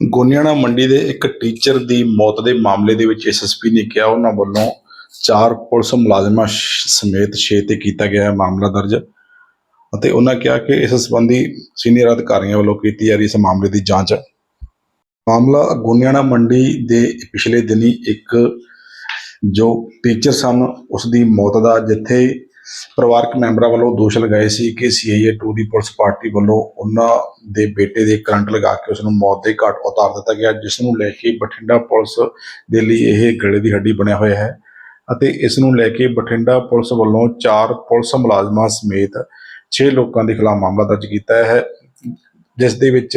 ਗੋਨਿਆਣਾ ਮੰਡੀ ਦੇ ਇੱਕ ਟੀਚਰ ਦੀ ਮੌਤ ਦੇ ਮਾਮਲੇ ਦੇ ਵਿੱਚ ਐਸਐਸਪੀ ਨੇ ਕਿਹਾ, ਉਹਨਾਂ ਵੱਲੋਂ ਚਾਰ ਪੁਲਿਸ ਮੁਲਾਜ਼ਮਾਂ ਸ਼- ਸਮੇਤ 6 ਤੇ ਕੀਤਾ ਗਿਆ ਹੈ ਮਾਮਲਾ ਦਰਜ ਅਤੇ ਉਹਨਾਂ ਕਿਹਾ ਕਿ ਇਸ ਸੰਬੰਧੀ ਸੀਨੀਅਰ ਅਧਿਕਾਰੀਆਂ ਵੱਲੋਂ ਕੀਤੀ ਜਾ ਰਹੀ ਇਸ ਮਾਮਲੇ ਦੀ ਜਾਂਚ ਮਾਮਲਾ ਗੋਨਿਆਣਾ ਮੰਡੀ ਦੇ ਪਿਛਲੇ ਦਿਨੀ ਇੱਕ ਜੋ ਟੀਚਰ ਸਨ, ਉਸ ਦੀ ਮੌਤ ਦਾ ਜਿੱਥੇ ਪਰਿਵਾਰਕ ਮੈਂਬਰਾਂ ਵੱਲੋਂ ਦੋਸ਼ ਲਗਾਏ ਸੀ ਕਿ ਸੀਆਈਏ 2 ਦੀ ਪੁਲਿਸ ਪਾਰਟੀ ਵੱਲੋਂ ਉਹਨਾਂ ਦੇ ਬੇਟੇ ਦੇ ਕਰੰਟ ਲਗਾ ਕੇ ਉਸ ਨੂੰ ਮੌਤ ਦੇ ਘਾਟ ਉਤਾਰ ਦਿੱਤਾ ਗਿਆ ਜਿਸ ਨੂੰ ਲੈ ਕੇ ਬਠਿੰਡਾ ਪੁਲਿਸ ਦੇ ਲਈ ਇਹ ਗਲੇ ਦੀ ਹੱਡੀ ਬਣਿਆ ਹੋਇਆ ਹੈ ਅਤੇ ਇਸ ਨੂੰ ਲੈ ਕੇ ਬਠਿੰਡਾ ਪੁਲਿਸ ਵੱਲੋਂ ਚਾਰ ਪੁਲਿਸ ਮੁਲਾਜ਼ਮਾਂ ਸਮੇਤ 6 ਲੋਕਾਂ ਦੇ ਖਿਲਾਫ ਮਾਮਲਾ ਦਰਜ ਕੀਤਾ ਹੈ, ਜਿਸ ਦੇ ਵਿੱਚ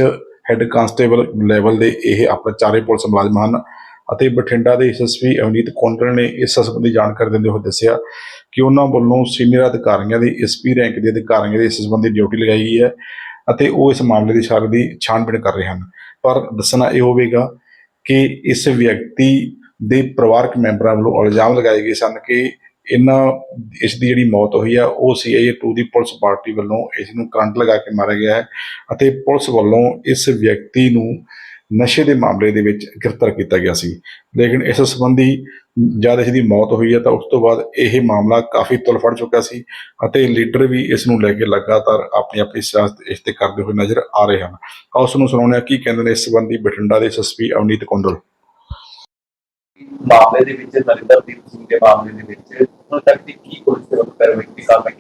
ਹੈੱਡ ਕਾਂਸਟੇਬਲ ਲੈਵਲ ਦੇ ਇਹ ਆਪਣੇ ਚਾਰੇ ਪੁਲਿਸ ਮੁਲਾਜ਼ਮ ਹਨ। ਅਤੇ ਬਠਿੰਡਾ ਦੇ ਐਸਐਸਪੀ ਅਵਨੀਤ ਕੌਂਡਲ ਨੇ ਇਸ ਸੰਬੰਧੀ ਜਾਣਕਾਰੀ ਦਿੰਦੇ ਹੋਏ ਦੱਸਿਆ ਕਿ ਉਹਨਾਂ ਵੱਲੋਂ ਸੀਨੀਅਰ ਅਧਿਕਾਰੀਆਂ ਦੀ ਐਸਪੀ ਰੈਂਕ ਦੇ ਅਧਿਕਾਰੀਆਂ ਦੀ ਇਸ ਸੰਬੰਧੀ ਡਿਊਟੀ ਲਗਾਈ ਗਈ ਹੈ ਅਤੇ ਉਹ ਇਸ ਮਾਮਲੇ ਦੀ ਸਾਰ ਦੀ ਛਾਣਬੀਣ ਕਰ ਰਹੇ ਹਨ। ਪਰ ਦੱਸਣਾ ਇਹ ਹੋਵੇਗਾ ਕਿ ਇਸ ਵਿਅਕਤੀ ਦੇ ਪਰਿਵਾਰਕ ਮੈਂਬਰਾਂ ਵੱਲੋਂ ਇਲਜ਼ਾਮ ਲਗਾਏ ਗਏ ਸਨ ਕਿ ਇਹਨਾਂ ਇਸ ਦੀ ਜਿਹੜੀ ਮੌਤ ਹੋਈ ਆ, ਉਹ ਸੀਆਈਏ 2 ਦੀ ਪੁਲਿਸ ਪਾਰਟੀ ਵੱਲੋਂ ਇਸ ਨੂੰ ਕਰੰਟ ਲਗਾ ਕੇ ਮਾਰਿਆ ਗਿਆ ਹੈ ਅਤੇ ਪੁਲਿਸ ਵੱਲੋਂ ਇਸ ਵਿਅਕਤੀ ਨੂੰ ਨਸ਼ੇ ਦੇ ਮਾਮਲੇ ਦੇ ਵਿੱਚ ਗ੍ਰਿਫਤਾਰ ਕੀਤਾ ਗਿਆ ਸੀ। ਲੇਕਿਨ ਇਸ ਸੰਬੰਧੀ ਜਦ ਇਸ ਦੀ ਮੌਤ ਹੋਈ ਹੈ ਤਾਂ ਉਸ ਤੋਂ ਬਾਅਦ ਇਹ ਮਾਮਲਾ ਕਾਫੀ ਤੁਲ ਫੜ ਚੁੱਕਾ ਸੀ ਅਤੇ ਲੀਡਰ ਵੀ ਇਸ ਨੂੰ ਲੈ ਕੇ ਲਗਾਤਾਰ ਆਪਣੀ ਆਪਣੀ ਸਿਆਸਤ ਇਸ ਤੇ ਕਰਦੇ ਹੋਏ ਨਜ਼ਰ ਆ ਰਹੇ ਹਨ। ਆਓ ਉਸ ਨੂੰ ਸੁਣਾਉਂਦੇ ਹਾਂ ਕੀ ਕਹਿੰਦੇ ਨੇ ਇਸ ਸੰਬੰਧੀ ਬਠਿੰਡਾ ਦੇ ਐਸਐਸਪੀ ਅਵਨੀਤ ਕੁੰਡਲ। ਮਾਮਲੇ ਦੇ ਵਿੱਚ ਨਰਿੰਦਰਦੀਪ ਸਿੰਘ ਦੇ ਮਾਮਲੇ ਦੇ ਵਿੱਚ ਹੁਣ ਤੱਕ ਦੀ ਕੀ ਪੁਲਿਸ ਕਾਰਵਾਈ ਦੀ ਕਾਰਵਾਈ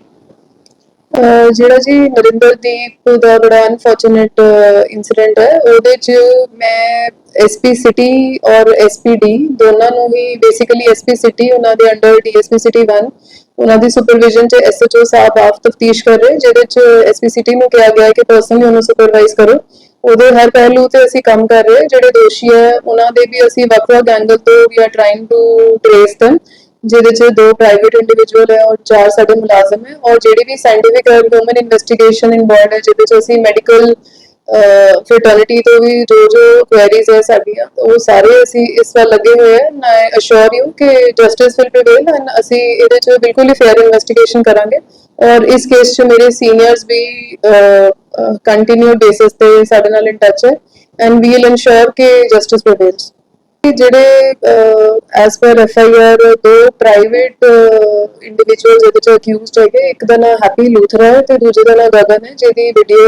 ਜਿਹੜਾ ਜੀ ਨਰਿੰਦਰਦੀਪ ਦਾ ਬੜਾ ਅਨਫੋਰਚੂਨੇਟ ਇਨਸੀਡੈਂਟ ਹੈ, ਉਹਦੇ ਚ ਮੈਂ ਐਸਪੀ ਸਿਟੀ ਔਰ ਐਸਪੀਡੀ ਦੋਨਾਂ ਨੂੰ ਹੀ ਬੇਸਿਕਲੀ ਐਸਪੀ ਸਿਟੀ ਉਹਨਾਂ ਦੇ ਅੰਡਰ ਡੀਐਸਪੀ ਸਿਟੀ 1 ਉਹਨਾਂ ਦੀ ਸੁਪਰਵਿਜ਼ਨ ਚ ਐਸਐਚਓ ਸਾਹਿਬ ਆਪ ਤਫਤੀਸ਼ ਕਰ ਰਹੇ, ਜਿਹਦੇ ਚ ਐਸਪੀ ਸਿਟੀ ਨੂੰ ਕਿਹਾ ਗਿਆ ਹੈ ਕਿ ਪਰਸਨਲੀ ਉਹਨੂੰ ਸੁਪਰਵਾਈਜ਼ ਕਰੋ। ਉਹਦੇ ਹਰ ਪਹਿਲੂ ਤੇ ਅਸੀਂ ਕੰਮ ਕਰ ਰਹੇ, ਜਿਹੜੇ ਦੋਸ਼ੀ ਹੈ, ਉਹਨਾਂ ਦੇ ਵੀ ਅਸੀਂ ਵੱਖ-ਵੱਖ ਐਂਗਲ ਤੋਂ we are trying to trace them ਜਿਹਦੇ ਚ ਦੋ ਪ੍ਰਾਈਵੇਟ ਇੰਡੀਵਿਜੂਅਲ ਹੈ ਔਰ ਚਾਰ ਸਾਡੇ ਮੁਲਾਜ਼ਮ ਹੈ ਔਰ ਜਿਹੜੀ ਵੀ ਸਾਇੰਟੀਫਿਕ ਹਿਊਮਨ ਇਨਵੈਸਟੀਗੇਸ਼ਨ ਇਨਵੋਲਡ ਹੈ ਜਿਹਦੇ ਚ ਅਸੀਂ ਮੈਡੀਕਲ ਫਰਟਰਨਿਟੀ ਤੋਂ ਵੀ ਜੋ ਜੋ ਕੁਐਰੀਜ਼ ਹੈ ਸਾਡੀਆਂ ਉਹ ਸਾਰੇ ਅਸੀਂ ਇਸ ਵੱਲ ਲੱਗੇ ਹੋਏ ਹਾਂ ਆਈ ਅਸ਼ੋਰ ਯੂ ਕਿ ਜਸਟਿਸ ਵਿਲ ਪ੍ਰੀਵੇਲ ਐਂਡ ਅਸੀਂ ਇਹਦੇ ਚ ਬਿਲਕੁਲ ਹੀ ਫੇਅਰ ਇਨਵੈਸਟੀਗੇਸ਼ਨ ਕਰਾਂਗੇ ਔਰ ਇਸ ਕੇਸ ਚ ਮੇਰੇ ਸੀਨੀਅਰਸ ਵੀ ਕੰਟੀਨਿਊ ਬੇਸਿਸ ਤੇ ਸਾਡੇ ਨਾਲ ਇਨ ਟੱਚ ਹੈ ਐਂਡ ਵੀ ਵਿਲ ਇਨਸ਼ੋਰ ਕਿ ਜਸਟਿਸ ਪ੍ਰੀਵੇਲਸ ਜਿਹੜੇ as per F I R ਦੋ ਪ੍ਰਾਈਵੇਟ ਇੰਡੀਵਿਜੂਅਲਸ ਇਹਦੇ ਚ ਅਕਿਊਜ਼ਡ ਹੈਗੇ, ਇੱਕ ਦਾ ਨਾਮ ਹੈਪੀ ਲੂਥਰਾ ਹੈ ਤੇ ਦੂਜੇ ਦਾ ਨਾਮ ਗਗਨ ਹੈ, ਜਿਹਦੀ ਵੀਡੀਓ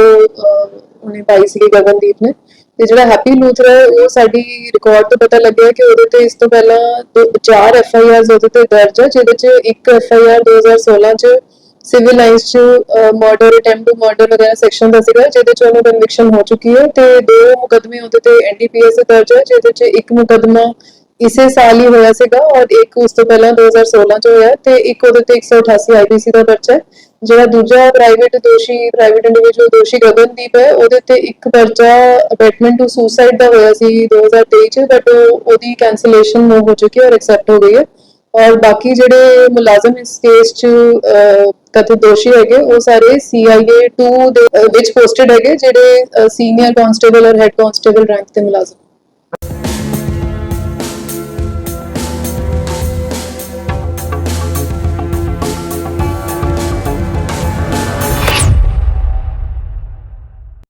ਉਹਨੇ ਪਾਈ ਸੀ ਗਗਨਦੀਪ ਨੇ। ਤੇ ਜਿਹੜਾ ਹੈਪੀ ਲੂਥਰਾ ਹੈ, ਉਹ ਸਾਡੀ ਰਿਕਾਰਡ ਤੋਂ ਪਤਾ ਲੱਗਿਆ ਕਿ ਉਹਦੇ ਤੇ ਇਸ ਤੋਂ ਪਹਿਲਾਂ ਚਾਰ ਐਫ ਆਈ ਆਰਸ ਉਹਦੇ ਤੇ ਦਰਜ ਹੈ ਜਿਹਦੇ ਚ ਇੱਕ ਐਫ ਆਈ ਆਰ 2016 ਚ ਸਿਵਲ ਲਾਈਨਸ ਚ ਮਰਡਰ ਅਟੈਂਪਟ ਟੂ ਮਰਡਰ ਵਗੈਰਾ ਸੈਕਸ਼ਨ ਦਾ ਸੀਗਾ, ਜਿਹਦੇ ਚ ਉਹਨੂੰ ਕਨਵਿਕਸ਼ਨ ਹੋ ਚੁੱਕੀ ਹੈ ਤੇ ਦੋ ਮੁਕਦਮੇ ਉਹਦੇ ਤੇ ਐਨਡੀਪੀਐਸ ਤੇ ਦਰਜ ਹੈ ਜਿਹਦੇ ਚ ਇੱਕ ਮੁਕਦਮਾ ਇਸੇ ਸਾਲ ਹੀ ਹੋਇਆ ਸੀਗਾ ਔਰ ਇੱਕ ਉਸ ਤੋਂ ਪਹਿਲਾਂ 2016 ਚ ਹੋਇਆ ਤੇ ਇੱਕ ਉਹਦੇ ਤੇ 188 ਆਈਪੀਸੀ ਦਾ ਪਰਚਾ ਹੈ। ਜਿਹੜਾ ਦੂਜਾ ਪ੍ਰਾਈਵੇਟ ਦੋਸ਼ੀ ਪ੍ਰਾਈਵੇਟ ਇੰਡੀਵਿਜੂਅਲ ਦੋਸ਼ੀ ਗਗਨਦੀਪ ਹੈ, ਉਹਦੇ ਤੇ ਇੱਕ ਪਰਚਾ ਅਬੈਟਮੈਂਟ ਟੂ ਸੁਸਾਈਡ ਦਾ ਹੋਇਆ ਸੀ 2023 ਚ ਬਟ ਉਹਦੀ ਕੈਂਸਲੇਸ਼ਨ ਹੋ ਚੁੱਕੀ ਹੈ ਔਰ ਐਕਸੈਪਟ ਹੋ ਗਈ ਹੈ। ਔਰ ਬਾਕੀ ਜਿਹੜੇ ਮੁਲਾਜ਼ਮ ਇਸ ਕੇਸ ਚ ਕਥਿਤ ਦੋਸ਼ੀ ਹੈਗੇ, ਉਹ ਸਾਰੇ CIA 2 ਦੇ ਵਿੱਚ ਪੋਸਟਡ ਹੈਗੇ, ਜਿਹੜੇ ਸੀਨੀਅਰ ਕਾਂਸਟੇਬਲ ਔਰ ਹੈੱਡ ਕਾਂਸਟੇਬਲ ਰੈਂਕ ਤੇ ਮੁਲਾਜ਼ਮ।